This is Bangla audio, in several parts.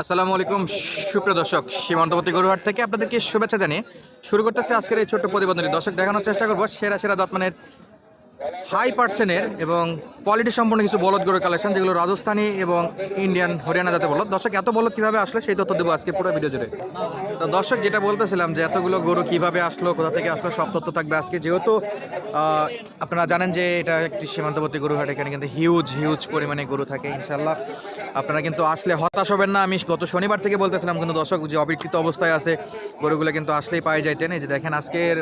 আসসালামু আলাইকুম। সুপ্রিয় দর্শক, সীমান্তবর্তী গরুহাট থেকে আপনাদেরকে শুভেচ্ছা জানিয়ে শুরু করতেছে আজকের এই ছোট্ট প্রতিবেদনটি। দর্শক, দেখানোর চেষ্টা করব সেরা সেরা যত্মানের হাই পার্সেন্টের এবং কোয়ালিটি সম্পন্ন কিছু বলদ গরুর কালেকশন যেগুলো রাজস্থানী এবং ইন্ডিয়ান হরিয়ানা জাতে বলদ। দর্শক, এত বলদ কীভাবে আসলে সেই তথ্য দেবো আজকে পুরো ভিডিও জুড়ে। তো দর্শক, যেটা বলতেছিলাম যে এতগুলো গরু কীভাবে আসলো, কোথা থেকে আসলো, সব তথ্য থাকবে আজকে। যেহেতু আপনারা জানেন যে এটা একটি সীমান্তবর্তী গরুহাট, এখানে কিন্তু হিউজ হিউজ পরিমাণে গরু থাকে ইনশাল্লাহ আপনারা কিন্তু আসলে হতাশ হবেন না। আমি গত শনিবার থেকে বলতেছিলাম, কিন্তু দর্শক যে অবিকৃত অবস্থায় আছে, গরুগুলো কিন্তু আসলেই পাই যাইতেন এই যে দেখেন আজকের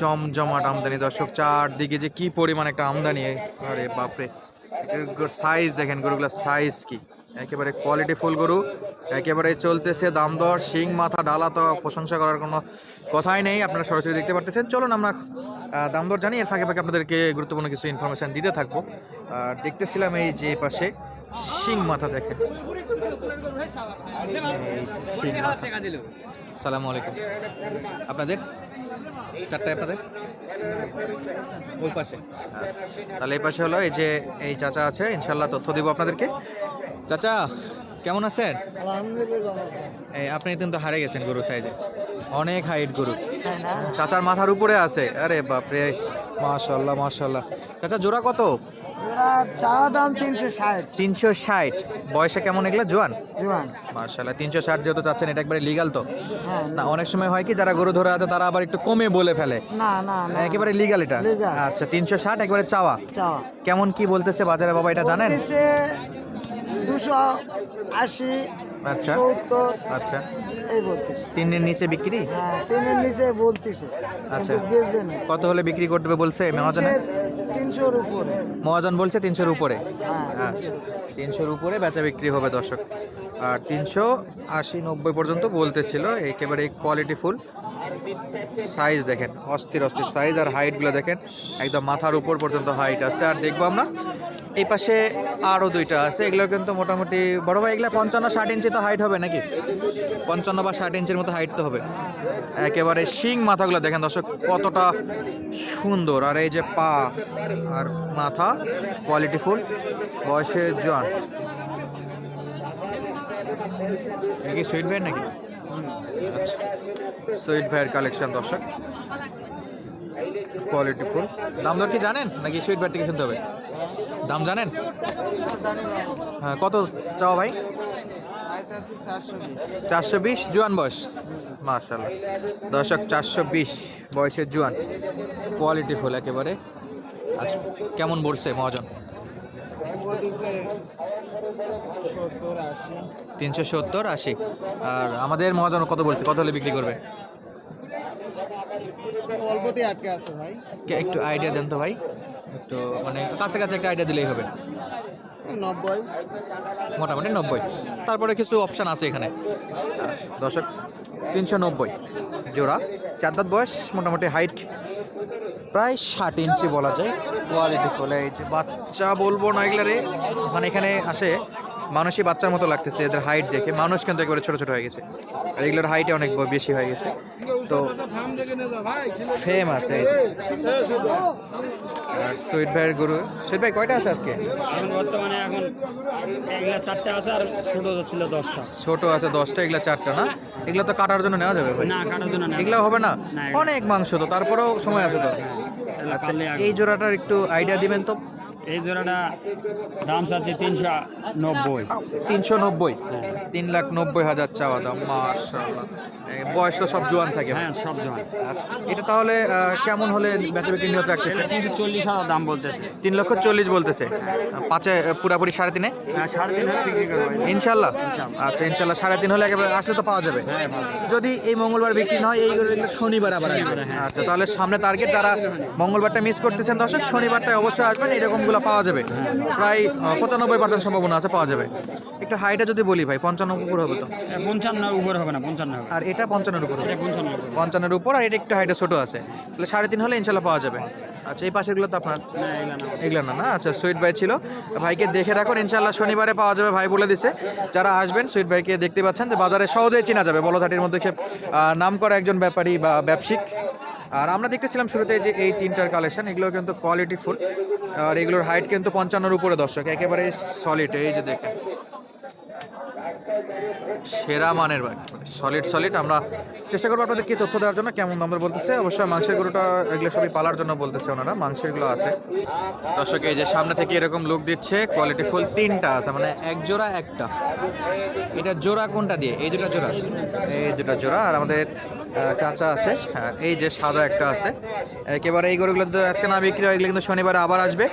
জমজমাট আমদানি। দর্শক, চারদিকে যে কি পরিমাণ একটা আমদানি। আরে বাপরে সাইজ দেখেন, গরুগুলোর সাইজ কি? একেবারে কোয়ালিটি ফুল গরু, একেবারে চলতেছে দাম দর, শিং, মাথা, ডালা তো প্রশংসা করার কোনো কথাই নেই। আপনারা সরাসরি দেখতে পারতেছেন। চলুন আমরা দাম দর জানি। এর ফাঁকে ফাঁকে আপনাদেরকে গুরুত্বপূর্ণ কিছু ইনফরমেশন দিতে থাকব। আর দেখতেছিলাম এই যে পাশে শিং মাথা দেখেন। শিং মাথা। সালামু আলাইকুম। আপনাদের? চারটায় আপনাদের? ওই পাশে। তাহলে এই পাশে হলো এই যে এই চাচা আছে ইনশাল্লাহ তথ্য দিব আপনাদেরকে। চাচা, কেমন আছেন? এই আপনি কিন্তু হারে গেছেন গরু সাইজে। অনেক হাইট গরু। চাচার মাথার উপরে আছে। আরে বাপরে মাশাল্লাহ মাশাল্লাহ চাচা, জোড়া কত? চাওয়া দাম তিনশো ষাট। তিনশো ষাট। বয়সে কেমন এগুলো জোয়ান? জোয়ান। মার্শাল্লাহ তিনশো ষাট যেহেতু চাচ্ছেন এটা একবারে লিগাল তো। হ্যাঁ না অনেক সময় হয় কি যারা গরু ধরে আছে তারা আবার একটু কমে বলে ফেলে। না না না। একেবারে লিগাল এটা। আচ্ছা তিনশো ষাট একবারে চাওয়া। চাওয়া। কেমন কি বলতেছে বাজারে বাবা এটা জানেন? দুশো আশি আচ্ছা। সত্তর আচ্ছা। এই বলতেছে। তিনের নিচে বিক্রি? হ্যাঁ তিনের নিচে বলতেছে। আচ্ছা। বেচবে না কত হলে বিক্রি করবে বলছে মহাজনে তিনশোর উপরে। মহাজন বলছে তিনশোর উপরে? হ্যাঁ আচ্ছা। তিনশোর উপরে বেচা বিক্রি হবে দর্শক। আর তিনশো আশি নব্বই পর্যন্ত বলতেছিল একেবারে কোয়ালিটি ফুল সাইজ দেখেন অস্থির অস্থির সাইজ আর হাইটগুলো দেখেন একদম মাথার উপর পর্যন্ত হাইট আছে। আর দেখব আমরা এই পাশে আরও দুইটা আছে। এগুলো কিন্তু মোটামুটি বড় ভাই, এগুলো পঞ্চান্ন ষাট ইঞ্চি তো হাইট হবে নাকি? পঞ্চান্ন বা ষাট ইঞ্চির মতো হাইট তো হবে। একেবারে শিং মাথাগুলো দেখেন দর্শক, কতটা সুন্দর। আর এই যে পা আর মাথা কোয়ালিটি ফুল বয়সে জোয়ান। এটা সুইট ভাইয়ের নাকি? আচ্ছা সুইট ভাইয়ের কালেকশন দর্শক। কোয়ালিটি ফুল দাম দর কি জানেন? নাকি সুইট ভাইয়ের থেকে শুনতে হবে? দাম জানেন? হ্যাঁ কত চাও ভাই? চারশো বিশ। জোয়ান বয়স? মার্শাল দর্শক চারশো বিশ বয়সের জোয়ান। কোয়ালিটি ফুল একেবারে। আচ্ছা কেমন বলছে মহাজন? তিনশো সত্তর আশি। আর আমাদের মহাজন কত বলছে? কত হলে বিক্রি করবে? অল্পতেই আটকে আছে ভাই। একটু আইডিয়া দেন তো ভাই। একটু মানে কাছে কাছে একটা আইডিয়া দিলেই হবে। নব্বই। মোটামুটি নব্বই। তারপরে কিছু অপশান আছে এখানে। আচ্ছা দর্শক তিনশো নব্বই। জোড়া চার দাঁত বয়স মোটামুটি হাইট প্রায় ষাট ইঞ্চি বলা যায়। কোয়ালিটি ফুল এই যে বাচ্চা বলব না এগুলো রে মানে এখানে আসে মানুষই বাচ্চার মতো লাগতেছে এদের হাইট দেখে। মানুষ কিন্তু একেবারে ছোট ছোট হয়ে গেছে। আর এগুলোর হাইটে অনেক বেশি হয়ে গেছে। তো ফেম আছে। আর সুইট ভাইয়ের গরু। সুইট ভাই কয়টা আছে আজকে? বর্তমানে এখন এগুলা চারটে আছে আর ছোট ছিল দশটা। ছোট আছে দশটা এগুলা চারটা না? এগুলো তো কাটার জন্য নেওয়া যাবে না কাটার জন্য না এগুলো হবে না? না, অনেক মাংস তো তারপরেও সময় আছে তো। আচ্ছা এই জোড়াটার একটু আইডিয়া দিবেন তো? এই জোড়াটা দাম চাচ্ছি তিনশো নব্বই। তিনশো নব্বই। তিন লাখ নব্বই হাজার চাওয়া দাম বয়স তো সব জোয়ান থাকে হ্যাঁ সব জন আচ্ছা এটা তাহলে কেমন হলে বেচা বিক্রি নিয়ত রাখতেছে তিনশো চল্লিশ হাজার দাম বলতেছে। তিন লক্ষ চল্লিশ বলতেছে। পাঁচে পুরাপুরি সাড়ে তিনে? হ্যাঁ ইনশাল্লাহ আচ্ছা ইনশাল্লাহ সাড়ে তিন হলে একেবারে আসলে তো পাওয়া যাবে। হ্যাঁ যদি এই মঙ্গলবার বিক্রি না হয় এই শনিবার আবার আসবে। হ্যাঁ। আচ্ছা তাহলে সামনে টার্গেট যারা মঙ্গলবারটা মিস করতেছেন দর্শক শনিবারটায় অবশ্যই আসবেন। এরকমগুলো পাওয়া যাবে। প্রায় পঁচানব্বই পার্সেন্ট সম্ভাবনা আছে পাওয়া যাবে। একটু হাইটা যদি বলি ভাই পঞ্চান্ন উপর হবে তো? পঞ্চান্ন উপর হবে না পঞ্চান্ন আর এটা পঞ্চান্নের উপর পঞ্চান্নের উপর আর এটা একটু হাইটে ছোট আছে। তাহলে সাড়ে তিন হলে ইনশাল্লাহ পাওয়া যাবে। আচ্ছা এই পাশেরগুলো তো আপনার? এগুলা না। না আচ্ছা সুইট ভাই ছিল। ভাইকে দেখে রাখুন ইনশাল্লাহ শনিবারে পাওয়া যাবে ভাই বলে দিছে। যারা আসবেন সুইট ভাইকে দেখতে পাচ্ছেন যে বাজারে সহজেই চেনা যাবে। বলধাটির মধ্যে নাম করা একজন ব্যাপারী বা ব্যবসায়িক। আর আমরা দেখতেছিলাম শুরুতে যে এই তিনটার কালেকশন এগুলো কিন্তু কোয়ালিটি ফুল আর এগুলোর হাইট কিন্তু পঞ্চান্নর উপরে দর্শক, একেবারে সলিড এই যে দেখেন। সেরা মানের সলিড সলিড আমরা চেষ্টা করব আপনাদেরকে তথ্য দেওয়ার জন্য, কেমন দাম বলতেছে। অবশ্যই মাংসের গরুটা, এগুলো সবই পালার জন্য বলতেছে ওনারা, মাংসেরগুলো আছে। দর্শক, এই যে সামনে থেকে এরকম লুক দিচ্ছে কোয়ালিটি ফুল তিনটা আছে মানে এক জোড়া, একটা। এটা জোড়া কোনটা দিয়ে? এই দুটা জোড়া। এই দুটা জোড়া, আর আমাদের চাচা আছে। আর এই যে সাদা একটা আছে। একেবারে এই গরুগুলো তো আজকে না বিক্রি হয়, এগুলো কিন্তু শনিবার আবার আসবে।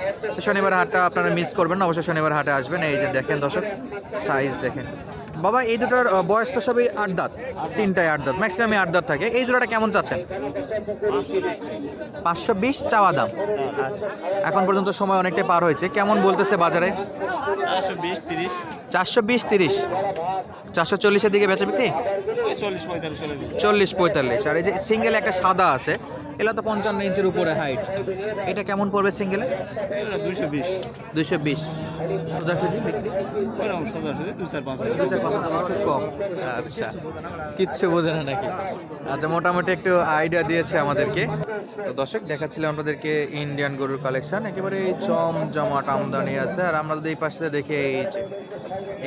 শনিবার হাটটা আপনারা মিস করবেন না, অবশ্যই শনিবার হাটে আসবেন। এই যে দেখেন দর্শক সাইজ দেখেন। বাবা এই দুটোর বয়স তো সবই আট দাঁত তিনটায় আট দাঁত ম্যাক্সিমামই আট দাঁত থাকে। এই জোড়াটা কেমন চাচ্ছেন? পাঁচশো বিশ চাওয়া দাম। আচ্ছা। এখন পর্যন্ত সময় অনেকটাই পার হয়েছে। কেমন বলতেছে বাজারে? চারশো বিশ তিরিশ। চারশো চল্লিশের দিকে বেচে বিক্রি? চল্লিশ পঁয়তাল্লিশ আর এই যে সিঙ্গেল একটা সাদা আছে এগুলো তো পঞ্চান্ন ইঞ্চের উপরে হাইট এটা কেমন পড়বে সিঙ্গেলে দুশো বিশ। দুইশো বিশ। সোজাসুজি বিক্রি সোজা সোজা দু চার পাঁচ দু চার পাঁচ কম। আচ্ছা। কিচ্ছু বোঝে না নাকি? আচ্ছা মোটামুটি একটু আইডিয়া দিয়েছে আমাদেরকে। তো দর্শক দেখাচ্ছিলাম আপনাদেরকে ইন্ডিয়ান গরুর কালেকশন একেবারে জম জমাট আমদানি আছে। আর আমরা যদি এই পাশে দেখি এই যে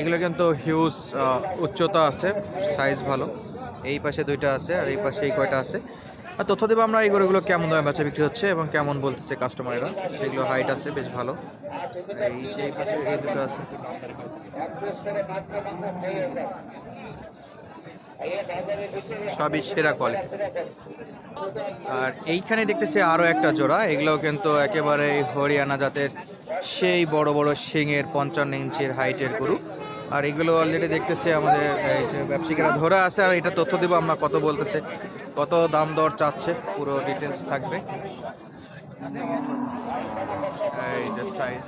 এগুলো কিন্তু হিউজ উচ্চতা আছে। সাইজ ভালো। এই পাশে দুইটা আছে আর এই পাশে এই কয়টা আছে? আর তথ্য দেবো আমরা এই গরুগুলো কেমন দামে বেচা বিক্রি হচ্ছে এবং কেমন বলতেছে কাস্টমারেরা সেগুলো হাইট আছে, বেশ ভালো। এই যে এই দুটো আছে। সবই সেরা কোয়ালিটি আর এইখানে দেখতেছি আরও একটা জোড়া, এগুলো কিন্তু একেবারে হরিয়ানা জাতের সেই বড় বড় শিংয়ের পঞ্চান্ন ইঞ্চির হাইটের গরু। আর এগুলো অলরেডি দেখতেছি আমাদের, এই যে ব্যবসায়িকরা ধরে আছে, আর এটা তথ্য দেবো আমরা কত বলতেছে। কত দাম দর চাচ্ছে? পুরো ডিটেলস থাকবে। এই যে সাইজ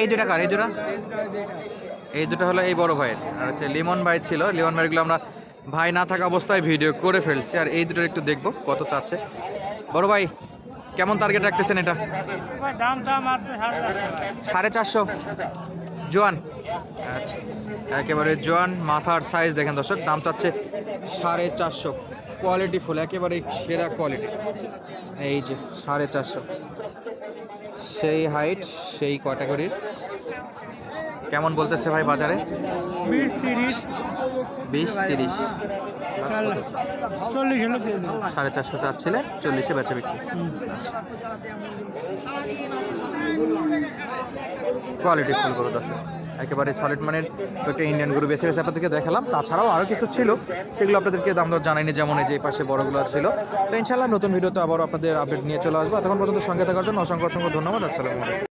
এই দুটা কার? এই দুটা? এই দুটো হলো এই বড় ভাইয়ের। আর হচ্ছে লিমন ভাই ছিল। লিমন ভাইগুলো আমরা ভাই না থাকা অবস্থায় ভিডিও করে ফেলছি আর এই দুটোর একটু দেখব কত চাচ্ছে। বড় ভাই কেমন টার্গেট রাখতেছেন এটা? সাড়ে চারশো। জোয়ান? আচ্ছা একেবারে জোয়ান মাথার সাইজ দেখেন দর্শক দাম চাচ্ছে সাড়ে চারশো। কোয়ালিটি ফুল একেবারে সেরা কোয়ালিটি এই যে সাড়ে চারশো। সেই হাইট সেই ক্যাটাগরির কেমন বলতেছে ভাই বাজারে? বিশ তিরিশ। বিশ তিরিশ। চল্লিশ সাড়ে চারশো চাচ্ছিলেন চল্লিশে বেচা বিক্রি। কোয়ালিটি ফুল গরু দর্শক। একেবারে সলিড মানের একটা ইন্ডিয়ান গরু বেছে বেছে আপনাদেরকে দেখালাম। তাছাড়াও আরও কিছু ছিল সেগুলো আপনাদেরকে দাম দর জানাইনি যেমন এই যে পাশে বড়গুলো ছিল। তো ইনশাল্লাহ নতুন ভিডিওতে আবারও আপনাদের আপডেট নিয়ে চলে আসব। তখন পর্যন্ত সঙ্গে থাকার জন্য অসংখ্য অসংখ্য ধন্যবাদ। আসসালামু আলাইকুম।